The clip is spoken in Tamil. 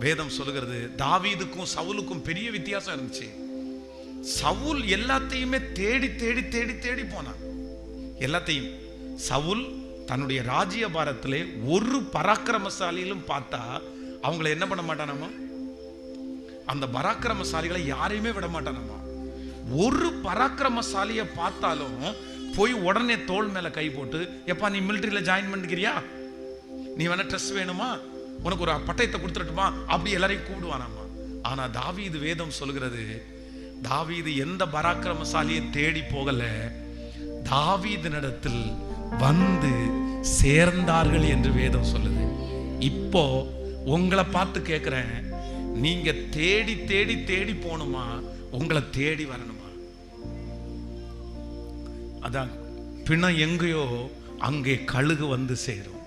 வேதம் சொல்லுகிறது தாவீதுக்கும் சவுலுக்கும் பெரிய வித்தியாசம் இருந்துச்சு. சவுல் எல்லாத்தையுமே தேடி தேடி தேடி தேடி போனான். எல்லாத்தையும். சவுல் தன்னுடைய ராஜ்ய பாரத்திலே ஒரு பராக்கிரமசாலியிலும் பார்த்தா அவங்கள என்ன பண்ண மாட்டானாமா? அந்த பராக்கிரமசாலிகளை யாரையுமே விட மாட்டானாமா? ஒரு பராக்கிரமசாலியை பார்த்தாலும் போய் உடனே தோல் மேலே கை போட்டு எப்பா நீ மிலிட்ரியில் ஜாயின் பண்ணிக்கிறியா? நீ வேணா ட்ரெஸ் வேணுமா? உனக்கு ஒரு பட்டயத்தை கொடுத்துடட்டுமா? அப்படி எல்லாரையும் கூப்பிடுவானாமா ஆனா தாவீது வேதம் சொல்கிறது தாவீது எந்த பராக்கிரமசாலியை தேடி போகல நடத்தில் வந்து சேர்ந்தார்கள் என்று வேதம் சொல்லுது. இப்போ உங்களை பார்த்து கேட்குறேன் நீங்க தேடி தேடி தேடி போகணுமா? உங்களை தேடி வரணுமா? அதான் பிணம் எங்கேயோ அங்கே கழுகு வந்து சேரும்.